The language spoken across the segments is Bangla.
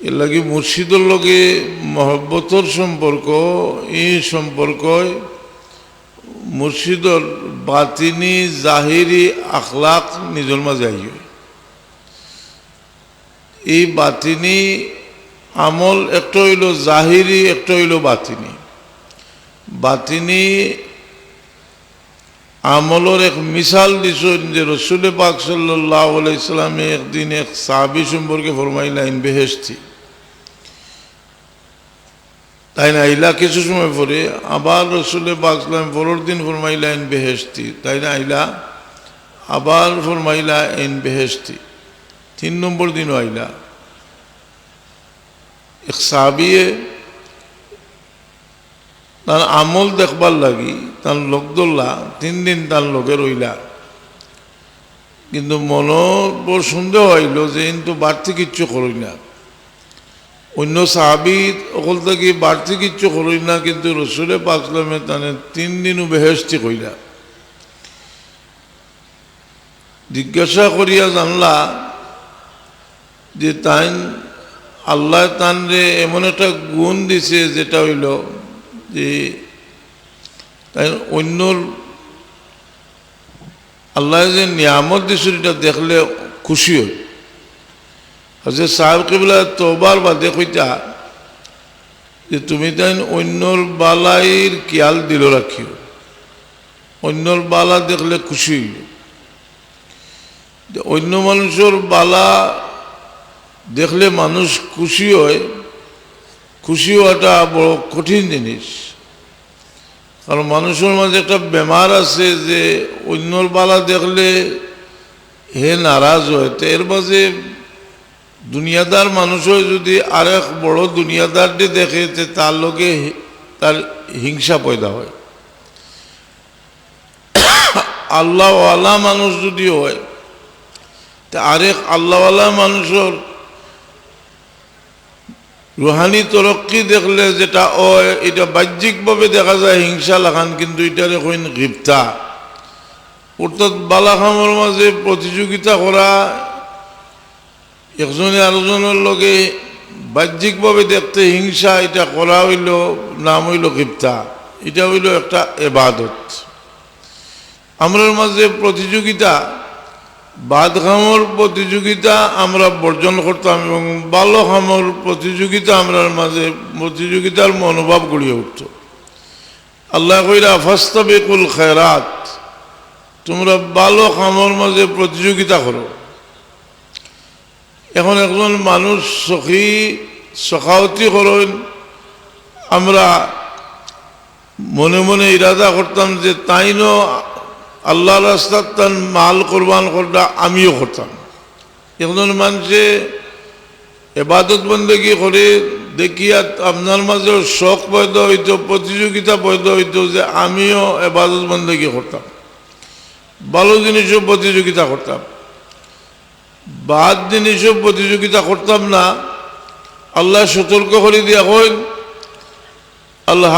এর লাগে মুর্শিদর লগে মহব্বতর সম্পর্ক, এই সম্পর্ক মুর্শিদর বাতিনি, জাহিরি আখলাক নিজের মাঝে আই এই বাতিনি আমল একটা হইল জাহিরি, একটা হইল বাতিনি। বাতিনি আমলের এক মিসাল দিছেন যে রসুল পাক সাল্লাহ একদিন এক সাহাবি সম্পর্কে ফরমাইলাইন বেহেস্তি তাই না, আইলা কিছু সময় পরে আবার রসুল পাক সাল্লাম পরের দিন ফরমাইলাইন বেহেস্তি তাই না, আইলা আবার ফরমাইলা এন বেহেস্তি তিন নম্বর দিনও আইলা। এক সাহাবিয়ে তার আমল দেখবার লাগি তার লোক ধরলা, তিন দিন তার লোকে রইলা। কিন্তু মন বড় সন্দেহ হইল যে কিন্তু বাড়তি কিচ্ছু করই না। অন্য সাহাবিদ অকল থেকে বাড়তি কিচ্ছু করই না, কিন্তু রসুলে পাকলামে তানে তিন দিনও বেহেস্তি কইলা জিজ্ঞাসা করিয়া জানলা যে তাই আল্লাহ তান রে এমন একটা গুণ দিছে যেটা হইল যে তাই অন্যর আল্লাহ যে নিয়ামত দিছিল এটা দেখলে খুশি হই। হজরত সাহেব কেবলা তোবার বাদে কইতা যে তুমি তাই অন্যর বালাইর খেয়াল দিল রাখিও। অন্যর বালা দেখলে খুশি হইল অন্য মানুষের বালা দেখলে মানুষ খুশি হয়, খুশি হওয়াটা বড় কঠিন জিনিস। কারণ মানুষের মাঝে একটা বেমার আছে যে অন্যর বালা দেখলে হে নারাজ হয়। তো এর মাঝে দুনিয়াদার মানুষও যদি আরেক বড় দুনিয়াদারটি দেখে, তে তার লোকে তার হিংসা পয়দা হয়। আল্লাহওয়ালা মানুষ যদি হয়, তা আরেক আল্লাহওয়ালা মানুষের রুহানি তরক্কি দেখলে যেটা ও এটা বাহ্যিকভাবে দেখা যায় হিংসা লাগান, কিন্তু এটার এখন গিপ্তা অর্থাৎ বালাখামর মাঝে প্রতিযোগিতা করা, একজনে আরেকজনের লগে বাহ্যিকভাবে দেখতে হিংসা, এটা করা হইল, নাম হইল গিপ্তা এটা হইল একটা এবাদত। আমরার মাঝে প্রতিযোগিতা বাদ খামর প্রতিযোগিতা আমরা বর্জন করতাম এবং খামর প্রতিযোগিতা আমরার মাঝে প্রতিযোগিতার মনোভাব গড়িয়ে উঠত। আল্লাহ কইরা, ফাস্তাবিকুল খেরাত তোমরা ভালো খামর মাঝে প্রতিযোগিতা করো। এখন একজন মানুষ সখী, সখাওতি করেন, আমরা মনে মনে ইরাদা করতাম যে তাইনও আল্লাহ রাস্তার তার মাল কোরবান করটা আমিও করতাম। এখন মানুষে এবাদত বন্দেগি করে দেখি আপনার মাঝে শখ পয়দা হইত, প্রতিযোগিতা পয়দা হইত যে আমিও এবাদত বন্দেগি করতাম। ভালো জিনিসও প্রতিযোগিতা করতাম। বাদ জিনিসও প্রতিযোগিতা করতাম না। আল্লাহ সতর্ক করে দিয়া হইল আল্লাহ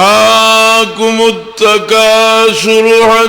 কুমুত্তাকা শুরু হয়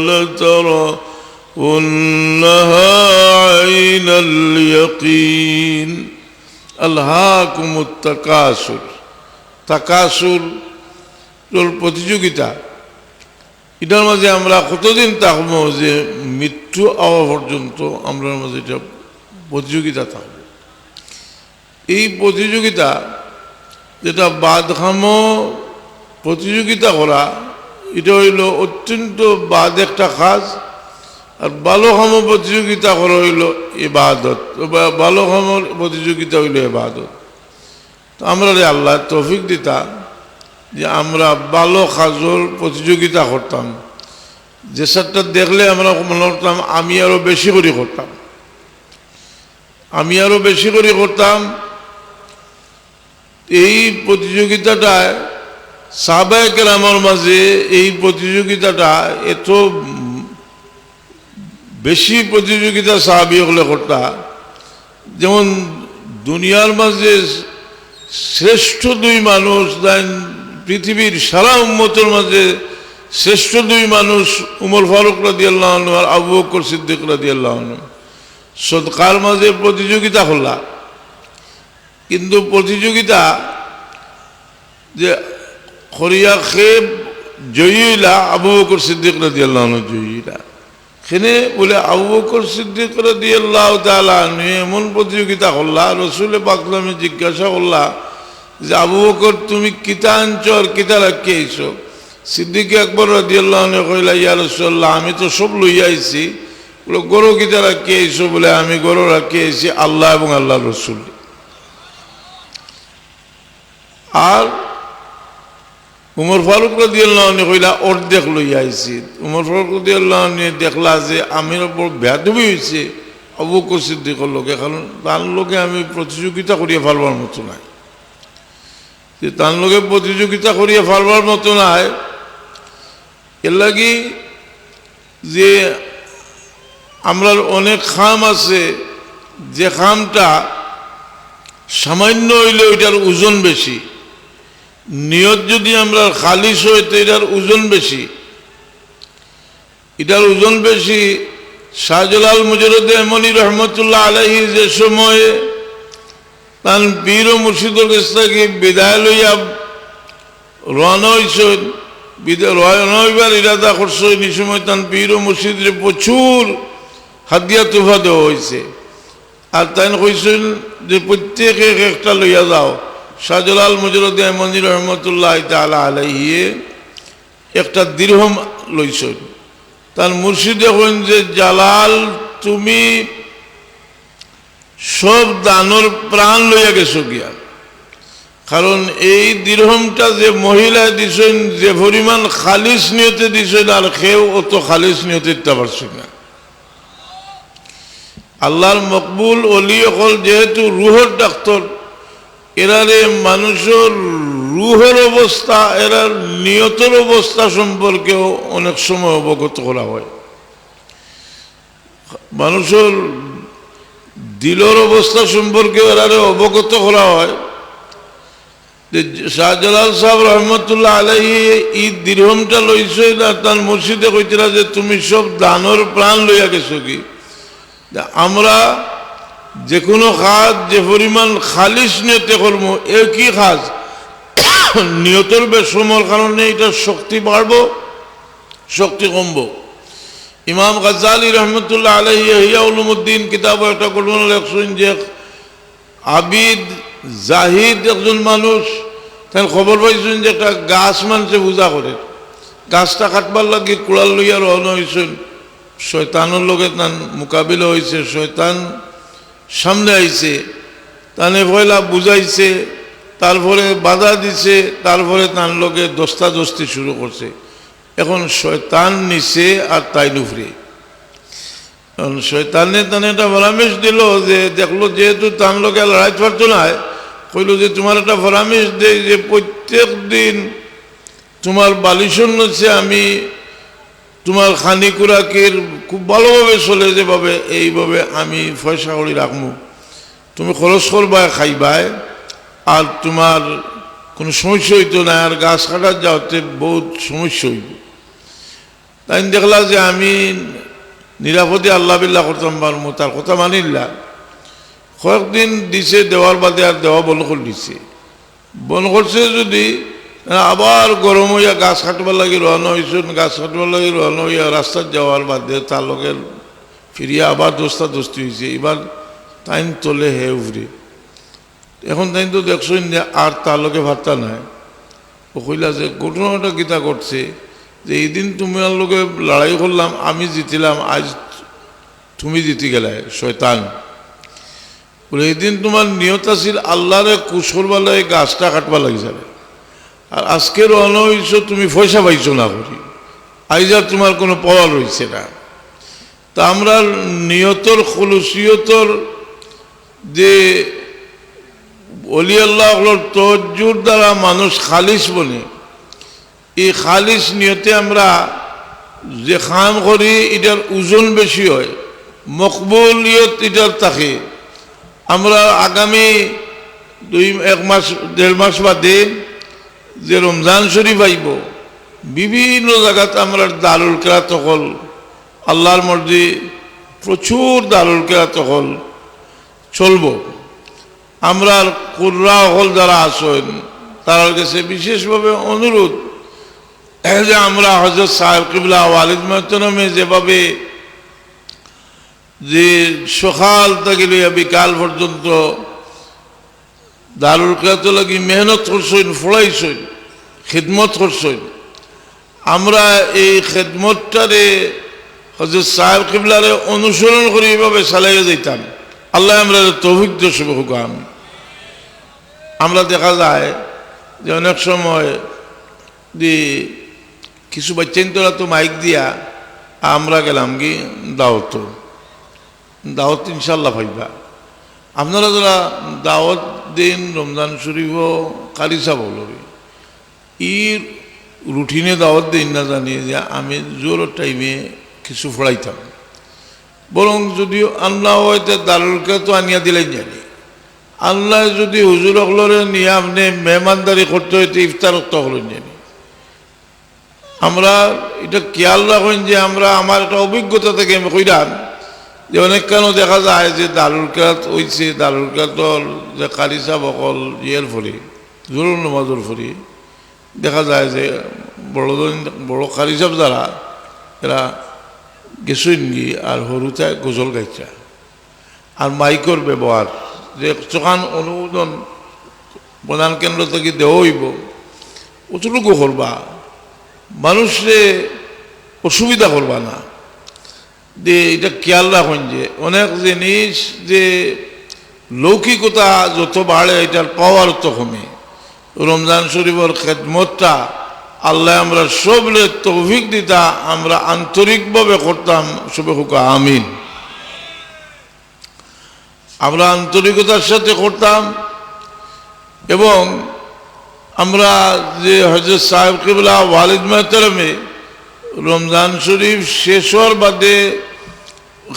لترونها عين اليقين ألهاكم التكاثر تكاثر প্রতিযোগিতা এটার মাঝে আমরা কতদিন থাকবো যে মৃত্যু আওয়া পর্যন্ত আমরা মাঝে এটা প্রতিযোগিতা থাকবো এই প্রতিযোগিতা যেটা বাদখাম প্রতিযোগিতা করা এটা হইল অত্যন্ত বাদ একটা কাজ, আর বালোখাম প্রতিযোগিতা করা হইল এবাদত বালোখাম প্রতিযোগিতা হইল এবাদত তো আমরা আল্লাহ তৌফিক দিতা যে আমরা ভালো কাজর প্রতিযোগিতা করতাম। যে সারটা দেখলে আমরা মনে করতাম, আমি আরও বেশি করে করতাম। আমি আরও বেশি করে করতাম। এই প্রতিযোগিতাটায় সাবেকের আমার মাঝে এই প্রতিযোগিতাটা এত বেশি প্রতিযোগিতা সাহাবি হলে করতা যেমন দুনিয়ার মাঝে শ্রেষ্ঠ দুই মানুষ দেন পৃথিবীর সারা উম্মতের মাঝে শ্রেষ্ঠ দুই মানুষ উমর ফারুক রাদি আল্লাহ আর আবু বকর সিদ্দিক রাদি আল্লাহ সদকার মাঝে প্রতিযোগিতা হল্লা। কিন্তু প্রতিযোগিতা যে খরিয়া খেব, জয়ীলা আবু বকর সিদ্দিক আল্লাহ জয়ীলা। সেনে বলে, আবু বকর সিদ্দিক রাদি আল্লাহ তালা এমন প্রতিযোগিতা করলা, রসুলে পাকলামে জিজ্ঞাসা করলা যে, আবু বকর, তুমি কিতা আনছ আর কিতা রাখি আইছো? সিদ্দিকে একবার রাদি আল্লাহ কইলা, ইয়া রসুল্লাহ আমি তো সব লইয়া আইছি। বলে, গরু কিতা রাখি আইছো? বলে, আমি গরু রাখি আইছি, আল্লাহ এবং আল্লাহ রসুল। আর উমর ফারুক রদিয়াল্লাহ কইলা অর্ধেক লইয়া আইছি। উমর ফারুক রদিয়াল্লাহ দেখলা যে আমি বড় বেয়াদবি হয়েছে অবক সিদ্দিকর লোকে কারণ তার লোকে আমি প্রতিযোগিতা করিয়া ফেলবার মতো নাই। যে তার লোকে প্রতিযোগিতা করিয়া ফেলবার মতো নাই, এর লাগি যে আমরা অনেক খাম আছে, যে খামটা সামান্য হইলে ওইটার ওজন বেশি। নিয়ত যদি আমরা খালিশ হয় তো এটার ওজন বেশি। এটার ওজন বেশি শাহজালাল মুজরদে এমনি রহমতুল্লাহ আলহি যে সময়ে তান পীর ও মুর্শিদুল ইসলামকে বিদায় লইয়া রওনা হয়েছেন বিদায় রওনা ইরাদা করছেন এই সময় তান পীর ও মুর্শিদের প্রচুর হাদিয়া তুফা দেওয়া হয়েছে আর তাই কইছেন যে প্রত্যেকে একটা লইয়া যাও। শাহজালাল মুজরুদ্দিন মন্দির রহমতুল্লাহ তালা আলাইয়ে একটা দীর্ঘম লইছেন। তার মুর্শিদে হন যে, জালাল, তুমি সব দানর প্রাণ লইয়া গেছো গিয়া। কারণ এই দীর্ঘমটা যে মহিলা দিছেন, যে পরিমাণ খালিস নিয়তে দিছেন, আর খেয়েও অত খালিস নিয়তে দিতে পারছে না। আল্লাহর মকবুল অলি অকল যেহেতু রুহর ডাক্তার এরারে মানুষের রুহের অবস্থা, এরার নিয়তের অবস্থা সম্পর্কেও অনেক সময় অবগত করা হয়। মানুষের দিলর অবস্থা সম্পর্কে এরারে অবগত করা হয়। যে শাহজালাল সাহেব রহমতুল্লাহ আলহী এই দীর্ঘমটা লইছে না, তার মসজিদে কইতরা যে, তুমি সব দানর প্রাণ লইয়া গেছো কি? আমরা যে কোনো কাজ, যে পরিমাণ খালিস নিয়তে করব একই কাজ? নিয়তের বেসমর কারণে এটা শক্তি বাড়বো, শক্তি কমব। ইমাম গাজ্জালি রহমতুল্লাহ আলহি হিয়া উলুমুদ্দিন কিতাব একটা করবেন, লেখছেন যে আবিদ জাহিদ একজন মানুষ তাই খবর পাইছেন যে একটা গাছ মানুষে পূজা করে। গাছটা কাটবার লাগে কুড়াল লইয়া রওনা হয়েছেন শয়তানের লোকে তার মোকাবিলা হয়েছে শয়তান সামনে আইছে। তানে পয়লা বুঝাইছে, তারপরে বাধা দিছে, তারপরে তার লোকে দস্তা দস্তি শুরু করছে। এখন শয়তান নিছে আর তাই নুফরে। এখন শয়তানে তানে একটা পরামর্শ দিল যে, দেখল যেহেতু তার লোকে লড়াই পারতো না কইল যে, তোমার একটা পরামর্শ দেয় যে, প্রত্যেক দিন তোমার বালিশন হচ্ছে আমি তোমার খানি কুরাকের খুব ভালোভাবে চলে যেভাবে, এইভাবে আমি পয়সা করে রাখব তুমি খরচ করবায় খাইবায় আর তোমার কোনো সমস্যা হইতো না, আর গাছ কাটার যাওয়াতে বহুত সমস্যা হইব। তাই দেখলা যে আমি নিরাপদে আল্লাহ বিল্লাহ করতাম পারব তার কথা মানিল্লা কয়েকদিন দিছে, দেওয়ার বাদে আর দেওয়া বন্ধ করে দিছে। বন্ধ করছে যদি আবার গরম হইয়া গাছ কাটবার লাগে রওনা হয়েছেন গাছ কাটবার লাগে রওনা হইয়া রাস্তার যাওয়ার বাদে তার লোকের ফিরিয়া আবার দোস্তা দোস্তি হয়েছে এবার তাইন তোলে হে উভরে এখন তাই তো দেখছেন যে আর তার লোকে ভাত্তা নাই। ও কইলা যে, ঘটনাটা গীতা করছে যে এই দিন তুমি আর লোকে লড়াই করলাম, আমি জিতিলাম, আজ তুমি জিতি গেলে, শয়তান। বলে এই দিন তোমার নিয়ত আছিল আল্লাহরে কুসরবালায় গাছটা কাটবা লাগি যাবে। আর আজকে রওনা তুমি পয়সা পাইছো না করি। আইজ আর তোমার কোনো পাওয়া রয়েছে না। তা আমরা নিয়তর, খলুসিয়তর যে অলি আল্লাহ তজ্জুর দ্বারা মানুষ খালিস বনে এই খালিস নিয়তে আমরা যে খাম করি, এটার ওজন বেশি হয়, মকবুলিয়ত এটার থাকে। আমরা আগামী দুই, এক মাস, দেড় মাস বাদে যে রমজান শরীফ আইব, বিভিন্ন জায়গাতে আমরা দারুল কেরাত হল, আল্লাহর মর্জি প্রচুর দারুল কেরাত হল চলব। আমরা কুর্রা হল যারা আসেন তার কাছে বিশেষভাবে অনুরোধ যে আমরা হজরত সাহেব কিবলা ওয়ালিদ মহতনমে যেভাবে যে সকাল থেকে লইয়া বিকাল পর্যন্ত দারুল কেরাত লাগি মেহনত করছেন ফড়াইছেন খিদমত করছেন। আমরা এই খেদমতটারে হজরত সাহেব কিবলারে অনুসরণ করে এইভাবে চালাইয়া যাইতাম। আল্লাহ আমরা তৌফিক শুভ হুকাম আমরা দেখা যায় যে অনেক সময় যে কিছু বাচ্চান্তরা তো মাইক দিয়া, আমরা গেলাম কি দাওয়াত। দাওত ইনশাল্লাহ ভাইবা আপনারা যারা দাওয়াত দিন, রমজান শরীফ কালিসা বলবি, ই রুটিনে দাওয়াত দিন না জানি, যে আমি জোর টাইমে কিছু ফড়াইতাম। বরং যদিও আল্লাহ হয়তো দারুলকে তো আনিয়া দিলেন জানি। আল্লাহ যদি হুজুর হলরে নিয়ে আপনি মেহমানদারি করতে হইতে ইফতার হলেন জানি। আমরা এটা খেয়াল রাখেন যে আমরা আমার একটা অভিজ্ঞতা থেকে আমি কইরাম যে অনেক কেন দেখা যায় যে দারুল কাত হইছে, দারুল কাতর যে কালিসা বকল ইয়ের ফরি জরুর নমাজর ফরি দেখা যায় যে বড়জন বড় কালিসাব যারা, এরা গেছুন গি আর সৰুতে গজল গাইছা। আর মাইকর ব্যবহার, যে চকান অনুমোদন প্রধান কেন্দ্র থেকে দেওয়া হইব, অতটুকু করবা। মানুষে অসুবিধা করবা না। যে এটা খেয়াল রাখুন যে, অনেক জিনিস যে লৌকিকতা যত বাড়ে, এটার পাওয়ার তো কমে। রমজান শরীফের খেদমতটা আল্লাহ আমরা সব তৌফিক দিতা, আমরা আন্তরিকভাবে করতাম সবে হুকা আমিন। আমরা আন্তরিকতার সাথে করতাম এবং আমরা যে হজরত সাহেব কেবলা, ওয়ালিদ মেহতারামে রমজান শরীফ শেষ হওয়ার বাদে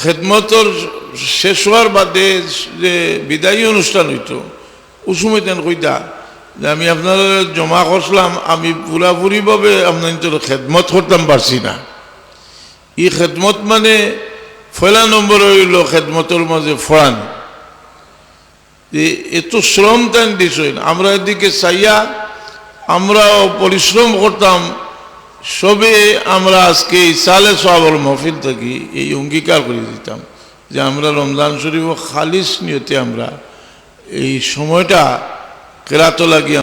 খেদমতর শেষ হওয়ার বাদে যে বিদায়ী অনুষ্ঠান হইতো উসুমে তেন কইতা যে আমি আপনার জমা করছিলাম, আমি পুরাপুরিভাবে আপনার খেদমত করতাম পারছি না। ই খেদমত মানে ফয়লা নম্বর হইল খেদমতর মাঝে ফড়ান। এত শ্রম তেন দিছেন, আমরা এদিকে চাইয়া আমরাও পরিশ্রম করতাম সবে আমরা আজকে এই সালে সবল মহফিল থাকি এই অঙ্গীকার করে দিতাম যে আমরা রমজান শরীফ ও খালিস নিয়তে আমরা এই সময়টা কেরাত লাগিয়ে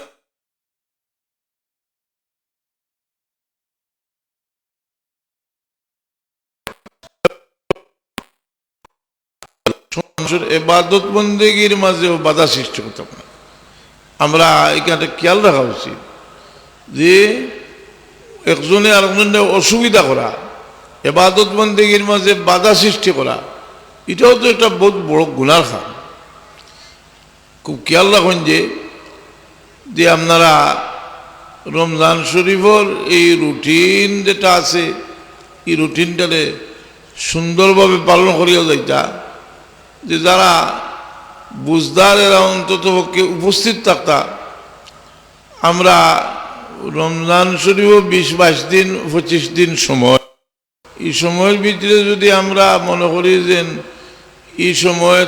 এবাদত বন্দেগীর মাঝেও বাধা সৃষ্টি করতাম না আমরা এখানে খেয়াল রাখা উচিত যে একজনে আরেকজনে অসুবিধা করা, এবাদত বন্দেগীর মাঝে বাধা সৃষ্টি করা, এটাও তো একটা বহুত বড় গুণার খাম খুব খেয়াল রাখুন যে যে আপনারা রমজান শরীফর এই রুটিন যেটা আছে, এই রুটিনটারে সুন্দরভাবে পালন করিয়া যাইতা, যে যারা বুঝদার এরা অন্তত পক্ষে উপস্থিত থাকতা, আমরা রমজান শরীফ বিশ বাইশ দিন, পঁচিশ দিন সময়। এই সময়ের ভিতরে যদি আমরা মনে করি যে এই সময়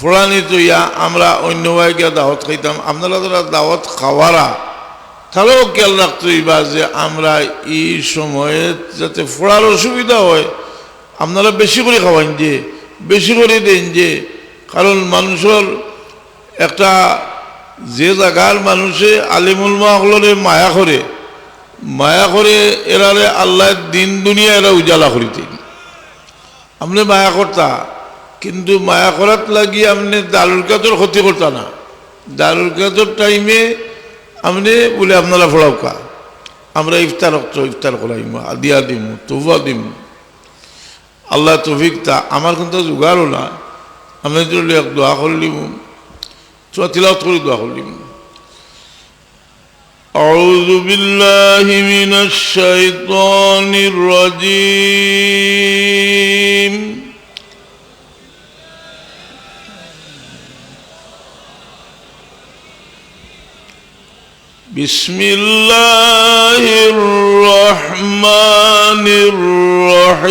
ফোড়ানি তৈয়া আমরা অন্য গিয়া দাওয়াত খাইতাম, আপনারা যারা দাওয়াত খাওয়ারা তাহলেও খেয়াল রাখতেই বা যে আমরা এই সময়ে যাতে ফোড়ার অসুবিধা হয়, আপনারা বেশি করে খাওয়াইন যে, বেশি করে দেন যে, কারণ মানুষের একটা যে জায়গার মানুষে আলিমুলমা হলরে মায়া করে মায়া করে এরারে আল্লাহ দিন দুনিয়া এরা উজালা করিতেন আপনি মায়া করতা, কিন্তু মায়া করাত লাগি আপনি দারুল কাতর ক্ষতি করতা না। দারুল কাতর টাইমে আপনি বলে, আপনারা ফোড়াওকা আমরা ইফতার ইফতার করাইম, আদিয়া দিম তবুয়া দিম। আল্লাহ তফিক তা, আমার কিন্তু জোগাড়ও না। আমি তো দোয়া করলিম তিলাওয়াত করে দোয়া করলিম أعوذ بالله من الشيطان الرجيم بسم الله الرحمن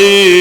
الرحيم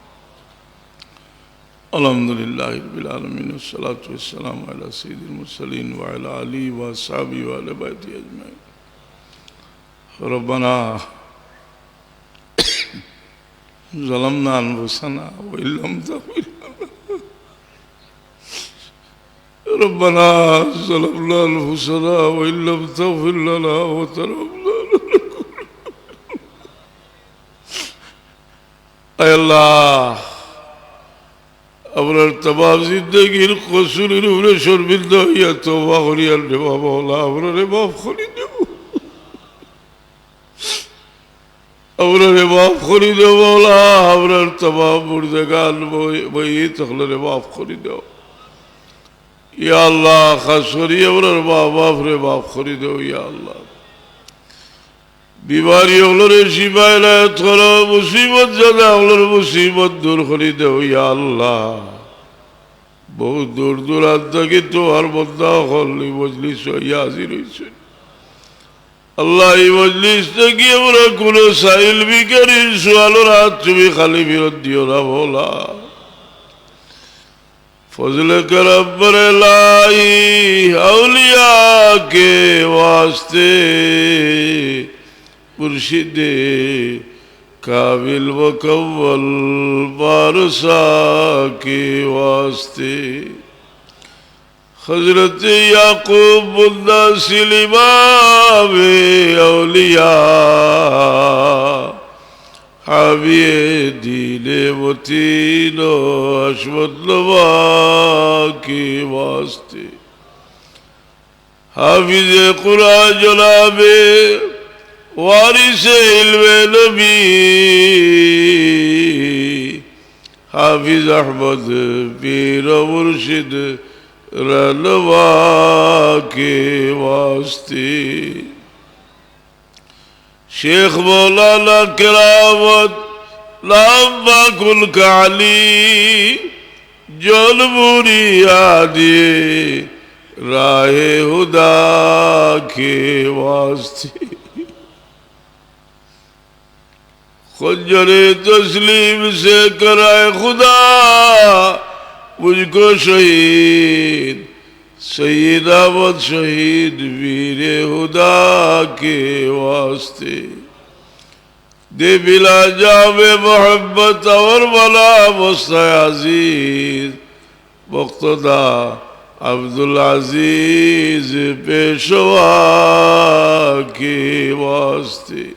Elhamdülillahi Rabbil Alemin. Salatu vesselamu ala seyyidil mursalin ve ala alihi ve ashabi ve ala bayti ecmain. Rabbana ظلمنا أنفسنا وإن لم تغفر ربنا ظلمنا أنفسنا وإن لم تغفر لنا وترحمنا لنكون أي الله আপনার তমাম জিন্দগির কসুরের উপরে শর্মিন্দা হইয়া তোবা করিয়াল রে বাবা ওলা আপনারে মাফ করি দেব। আপনারে মাফ করি দেব ওলা আপনার তমাম মুর্দেগান বই তখন মাফ করি দেব। ইয়া আল্লাহ, খাস করি আপনার মা বাপ রে মাফ করি দেব, ইয়া আল্লাহ। বিমারি হলোর মুসিবত জানা হলোর মুসিবত দূর করিতে হইয়া আল্লাহ। বহু দূর দূরান্ত কিন্তু আর বন্ধা হলি মজলিস হইয়া হাজির হয়েছে আল্লাহ, এই মজলিস থেকে আমরা কোনো সাইল বিকারির সোয়ালোর হাত তুমি খালি বিরোধ দিও না বলা ফজলে করবর লাই আউলিয়া কে ওয়াস্তে। वास्ते मुर्शिदे काबिल वकव्वल बारसा के वास्ते हजरत याकूब बुंदा सिलिमावे अलिया হাবিয়ে দিলে মতিন আসমতলবাকে বাস্তে হাফিজে وارث علم نبی حافظ احمد پیر مرشد رنوا کے واسطے شیخ مولانا کراوت لام کل کالی جلبوری آدی راہ خدا کے واسطے خنجر تسلیم سے کرائے خدا مجھ کو شہید سید احمد شہید ویر خدا کے واسطے دے بلا جام محبت اور بلا مست عزیز مقتدا عبد العزیز پیشوا کے واسطے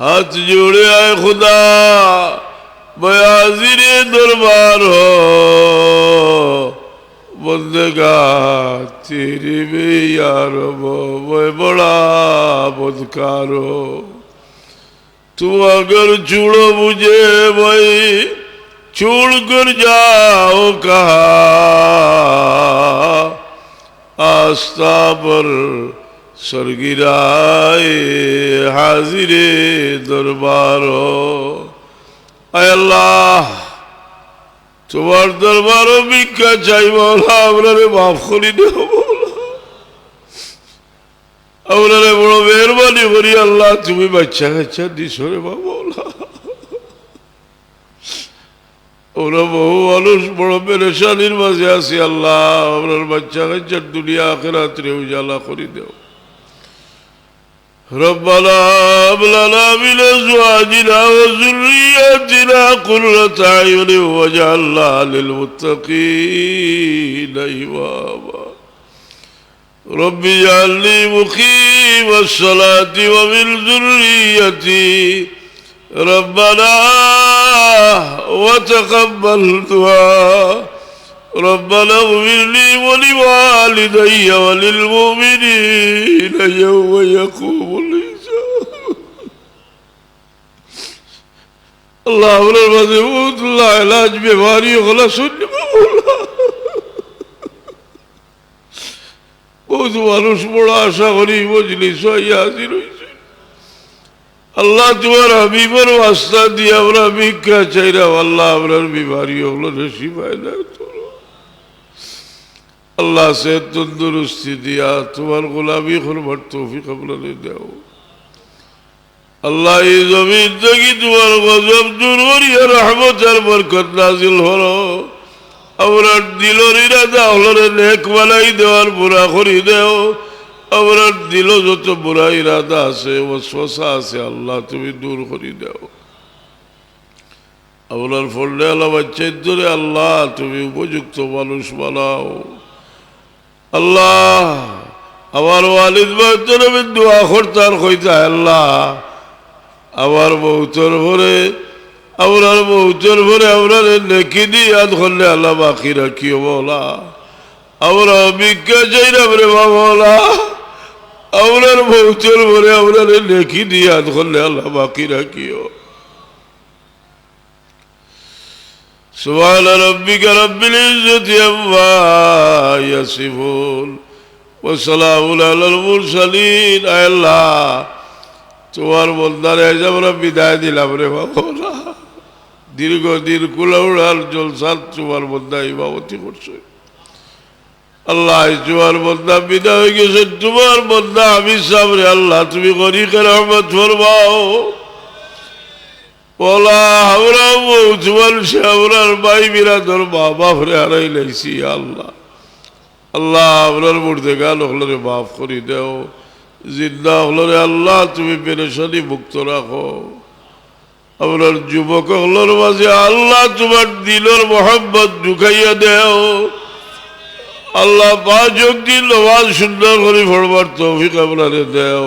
ہاتھ جوڑے آئے خدا میں دربار ہو۔ بندگا تیری بھی یار وہ بڑا بدکار ہو۔ تو اگر چھوڑو مجھے بھائی چھوڑ کر جاؤ کہا آستہ پر স্বর্গিরায় হাজিরে দরবার তোমার দরবার ভিক্ষা চাইব আমরা মাফ করি দেব আমরা বড় মেহরবানি করি আল্লাহ, তুমি বাচ্চা কাচ্চা দিশরে রে ওরা বহু মানুষ বড় পেরেশানির মাঝে আছি আল্লাহ, আপনার বাচ্চা কাচ্চার দুনিয়া আখেরাত্রে উজালা করে দেও ربنا هب لنا من أزواجنا وذرياتنا قرة اعين واجعلنا للمتقين إماما. رب اجعلني مقيم الصلاة ومن ذريتي. ربنا وتقبل دعاء. ربنا اغفر لي ولوالدي وللمؤمنين يوم يقوم الحساب الله আপনার মাঝে উল্লাহ এলাজ বেমারি ওগুলা শুনলে বহুত মানুষ বড় আশা করি বুঝলি হাজির হয়েছে আল্লাহ তোমার হাবিবের রাস্তা দিয়ে আমরা ভিক্ষা চাইলাম আল্লাহ আপনার বিমারি ওগুলো রেসি পায় না আল্লাহ সে তন্দুরস্তি দিয়া তোমার গোলামি করবার তৌফিক আপনারে দেও। আল্লাহ এই জমিন থেকে তোমার গজব দূর করিয়া রহমতের বরকত নাজিল হলো। আমরা দিলর ইরাদা হলরে নেক বানাই দেওয়ার বুড়া করি দেও। আমরা দিল যত বুড়া ইরাদা আছে ও শশা আছে, আল্লাহ তুমি দূর করি দেও। আপনার ফললে আল্লাহ বাচ্চাই ধরে আল্লাহ তুমি উপযুক্ত মানুষ বানাও। আল্লাহ, আমার ওয়ালিদ বাচ্চার আমি দোয়া করতার কইতা আল্লাহ। আমার বৌতর ভরে, আপনার বৌতর ভরে আপনার নেকি দিয়ে আদ করলে আল্লাহ বাকি রাখিও বলা আমরা বিজ্ঞা চাই না রে বাবলা আপনার বৌতর ভরে আপনার নেকি দিয়ে আদ করলে আল্লাহ বাকি রাখিও। سبحان ربك رب العزة عما يصفون وسلام على المرسلين আয় আল্লাহ তোমার বন্দারে আজ আমরা বিদায় দিলাম রে বাবা দীর্ঘ দিন কুলাউড়ার জলসার তোমার বন্দা ইমামতি করছে আল্লাহ তোমার বন্দা বিদায় হয়ে গেছে তোমার বন্দা আমি সামনে আল্লাহ তুমি গরিকে রহমত ফরমাও বলা, আমরা তোমার সে আমরার ভাই বিরাদর মা বাপরে হারাই লাইছি, আল্লাহ। আল্লাহ, আমরার মূর্তে গান হলরে মাফ করি দেও। জিন্দা হলরে আল্লাহ, তুমি পেরেশানি মুক্ত রাখো। আমরার যুবক হলর মাঝে আল্লাহ তোমার দিলর মোহাম্মত ঢুকাইয়া দেও। আল্লাহ পাঁচ দিন নমাজ সুন্দর করে পড়বার তৌফিক আপনারে দেও।